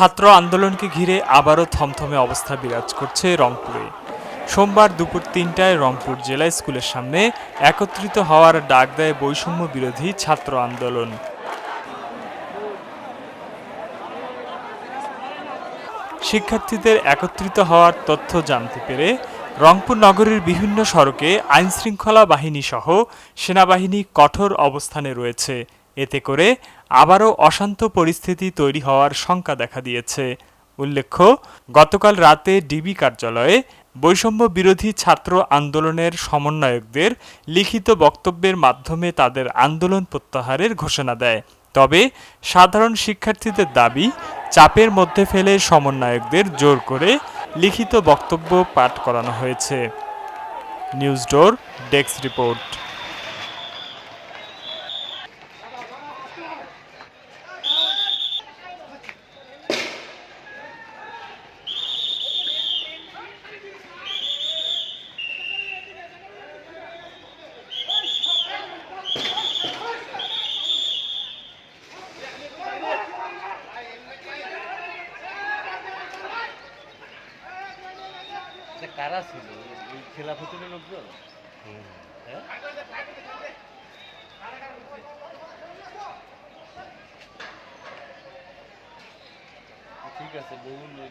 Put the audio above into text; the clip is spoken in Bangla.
ছাত্র আন্দোলনকে ঘিরে আবারও থমথমে অবস্থা বিরাজ করছে রংপুরে। সোমবার দুপুর তিনটায় রংপুর জেলা স্কুলের সামনে একত্রিত হওয়ার ডাক দেয় বৈষম্য বিরোধী ছাত্র আন্দোলন। শিক্ষার্থীদের একত্রিত হওয়ার তথ্য জানতে পেরে রংপুর নগরীর বিভিন্ন সড়কে আইনশৃঙ্খলা বাহিনী সহ সেনাবাহিনী কঠোর অবস্থানে রয়েছে। এতে করে আবারও অশান্ত পরিস্থিতি তৈরি হওয়ার শঙ্কা দেখা দিয়েছে। উল্লেখ্য, গতকাল রাতে ডিবি কার্যালয়ে বৈষম্য বিরোধী ছাত্র আন্দোলনের সমন্বয়কদের লিখিত বক্তব্যের মাধ্যমে তাদের আন্দোলন প্রত্যাহারের ঘোষণা দেয়। তবে সাধারণ শিক্ষার্থীদের দাবি, চাপের মধ্যে ফেলে সমন্বয়কদের জোর করে লিখিত বক্তব্য পাঠ করানো হয়েছে। News door desk report. কারা ছিল? এই খেলাফতের লোকজন? হ্যাঁ? ঠিক আছে বহু লোক